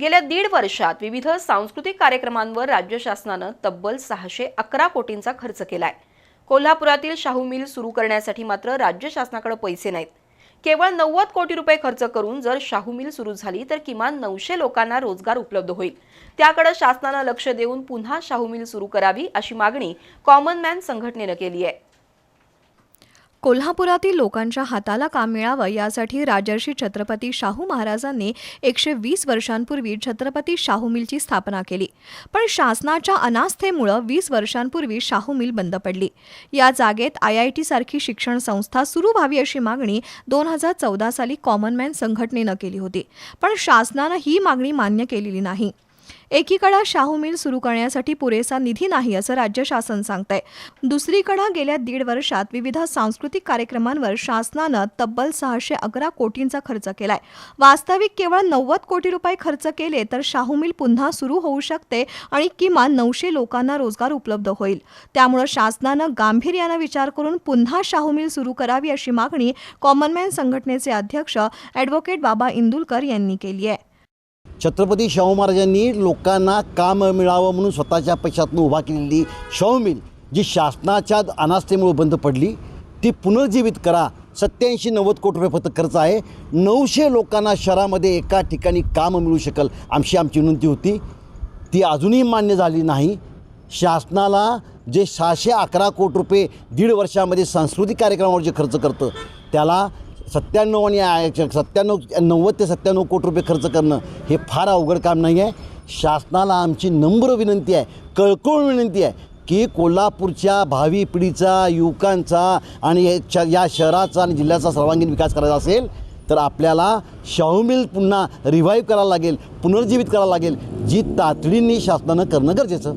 गेल्या दीड वर्षात विविध सांस्कृतिक कार्यक्रमांवर राज्य शासनानं तब्बल सहाशे अकरा कोटींचा खर्च केलाय. कोल्हापुरातील शाहू मिल सुरू करण्यासाठी मात्र राज्य शासनाकडे पैसे नाहीत. केवळ नव्वद कोटी रुपये खर्च करून जर शाहू मिल सुरू झाली तर किमान नऊशे लोकांना रोजगार उपलब्ध होईल. त्याकडे शासनानं लक्ष देऊन पुन्हा शाहू मिल सुरू करावी अशी मागणी कॉमन मॅन संघटनेनं केली आहे. कोल्हापुरातील लोकांच्या हाताला काम मिळावं यासाठी राजर्षी छत्रपती शाहू महाराजांनी एकशे वीस वर्षांपूर्वी छत्रपती शाहू मिलची स्थापना केली. पण शासनाच्या अनास्थेमुळं वीस वर्षांपूर्वी शाहू मिल बंद पडली. या जागेत आय आय टी सारखी शिक्षण संस्था सुरू व्हावी अशी मागणी दोन हजार चौदा साली कॉमनमॅन संघटनेनं केली होती. पण शासनानं ही मागणी मान्य केलेली नाही. एकीकडे शाहू मिल सुरू करण्यासाठी पुरेसा निधी नाही असं राज्य शासन सांगतंय. दुसरीकडे गेल्या दीड वर्षात विविध सांस्कृतिक कार्यक्रमांवर शासनानं तब्बल सहाशे अकरा कोटींचा खर्च केलाय. वास्तविक केवळ नव्वद कोटी रुपये खर्च केले तर शाहू मिल पुन्हा सुरू होऊ शकते आणि किमान नऊशे लोकांना रोजगार उपलब्ध होईल. त्यामुळे शासनानं गांभीर्यानं विचार करून पुन्हा शाहू मिल सुरू करावी अशी मागणी कॉमनमॅन संघटनेचे अध्यक्ष ॲडव्होकेट बाबा इंदुलकर यांनी केली आहे. छत्रपती शाहू महाराजांनी लोकांना काम मिळावं म्हणून स्वतःच्या पैशातून उभा केलेली शाहू मिल जी शासनाच्या अनास्थेमुळे बंद पडली ती पुनर्जीवित करा. सत्याऐंशी नव्वद कोटी रुपये फक्त खर्च आहे. नऊशे लोकांना शहरामध्ये एका ठिकाणी काम मिळू शकेल आमची आमची विनंती होती. ती अजूनही मान्य झाली नाही. शासनाला जे सहाशे अकरा कोटी रुपये दीड वर्षामध्ये सांस्कृतिक कार्यक्रमावर जे खर्च करतं त्याला सत्त्याण्णव आणि सत्त्याण्णव नव्वद ते सत्त्याण्णव कोटी रुपये खर्च करणं हे फार अवघड काम नाही आहे. शासनाला आमची नम्र विनंती आहे कळकळून विनंती आहे की कोल्हापूरच्या भावी पिढीचा युवकांचा आणि या शहराचा आणि जिल्ह्याचा सर्वांगीण विकास करायचा असेल तर आपल्याला शाहू मिल पुन्हा रिव्हाईव्ह करायला लागेल पुनर्जीवित करायला लागेल जी तातडीने शासनानं करणं गरजेचं.